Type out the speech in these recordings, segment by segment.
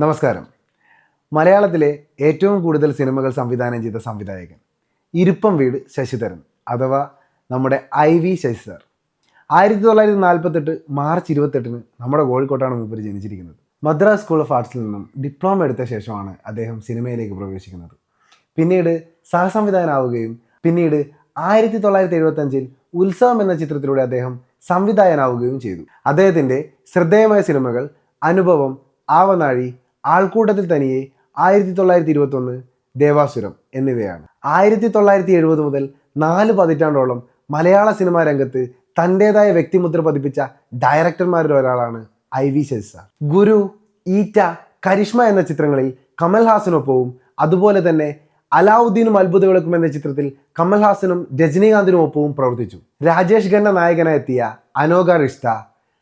നമസ്കാരം. മലയാളത്തിലെ ഏറ്റവും കൂടുതൽ സിനിമകൾ സംവിധാനം ചെയ്ത സംവിധായകൻ ഇരുപ്പം വീട് ശശിധരൻ അഥവാ നമ്മുടെ ഐ വി ശശി സാർ ആയിരത്തി തൊള്ളായിരത്തി നാൽപ്പത്തെട്ട് മാർച്ച് ഇരുപത്തെട്ടിന് നമ്മുടെ കോഴിക്കോട്ടാണ് മൂപ്പര് ജനിച്ചിരിക്കുന്നത്. മദ്രാസ് സ്കൂൾ ഓഫ് ആർട്സിൽ നിന്നും ഡിപ്ലോമ എടുത്ത ശേഷമാണ് അദ്ദേഹം സിനിമയിലേക്ക് പ്രവേശിക്കുന്നത്. പിന്നീട് സഹസംവിധായകനാവുകയും പിന്നീട് ആയിരത്തി തൊള്ളായിരത്തി എഴുപത്തഞ്ചിൽ ഉത്സവം എന്ന ചിത്രത്തിലൂടെ അദ്ദേഹം സംവിധായകനാവുകയും ചെയ്തു. അദ്ദേഹത്തിന്റെ ശ്രദ്ധേയമായ സിനിമകൾ അനുഭവം ആവനാഴി ആൾക്കൂട്ടത്തിൽ തനിയെ ആയിരത്തി തൊള്ളായിരത്തി ഇരുപത്തൊന്ന് ദേവാസുരം എന്നിവയാണ്. ആയിരത്തി തൊള്ളായിരത്തി എഴുപത് മുതൽ നാല് പതിറ്റാണ്ടോളം മലയാള സിനിമാ രംഗത്ത് തന്റെതായ വ്യക്തിമുദ്ര പതിപ്പിച്ച ഡയറക്ടർമാരിൽ ഒരാളാണ് ഐ വി ശശി ഗുരു ഈറ്റ കരിഷ്മ എന്ന ചിത്രങ്ങളിൽ കമൽഹാസനൊപ്പവും അതുപോലെ തന്നെ അലാവുദ്ദീനും അത്ഭുത വിളക്കും എന്ന ചിത്രത്തിൽ കമൽഹാസനും രജനീകാന്തിനും ഒപ്പവും പ്രവർത്തിച്ചു. രാജേഷ് ഖന്ന നായകനായെത്തിയ അനോഗ റിഷ്ത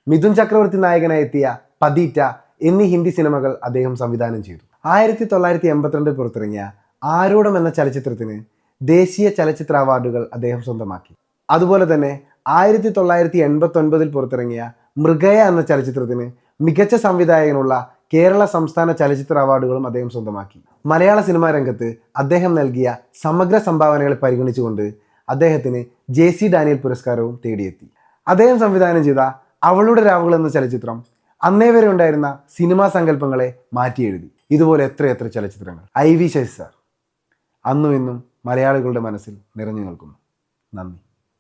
മിഥുൻ ചക്രവർത്തി നായകനായെത്തിയ പതീറ്റ എന്നീ ഹിന്ദി സിനിമകൾ അദ്ദേഹം സംവിധാനം ചെയ്തു. ആയിരത്തി തൊള്ളായിരത്തി എൺപത്തിരണ്ടിൽ പുറത്തിറങ്ങിയ ആരൂഢം എന്ന ചലച്ചിത്രത്തിന് ദേശീയ ചലച്ചിത്ര അവാർഡുകൾ അദ്ദേഹം സ്വന്തമാക്കി. അതുപോലെ തന്നെ ആയിരത്തി തൊള്ളായിരത്തി എൺപത്തി ഒൻപതിൽ പുറത്തിറങ്ങിയ മൃഗയ എന്ന ചലച്ചിത്രത്തിന് മികച്ച സംവിധായകനുള്ള കേരള സംസ്ഥാന ചലച്ചിത്ര അവാർഡുകളും അദ്ദേഹം സ്വന്തമാക്കി. മലയാള സിനിമാ രംഗത്ത് അദ്ദേഹം നൽകിയ സമഗ്ര സംഭാവനകളെ പരിഗണിച്ചുകൊണ്ട് അദ്ദേഹത്തിന് ജെ സി ഡാനിയൽ പുരസ്കാരവും തേടിയെത്തി. അദ്ദേഹം സംവിധാനം ചെയ്ത അവളുടെ രാവുകൾ എന്ന ചലച്ചിത്രം അന്നേ വരെ ഉണ്ടായിരുന്ന സിനിമാ സങ്കല്പങ്ങളെ മാറ്റിയെഴുതി ഇതുപോലെ എത്രയെത്ര ചലച്ചിത്രങ്ങൾ. ഐ വി ശശി സാർ അന്നും ഇന്നും മലയാളികളുടെ മനസ്സിൽ നിറഞ്ഞു നിൽക്കുന്നു. നന്ദി.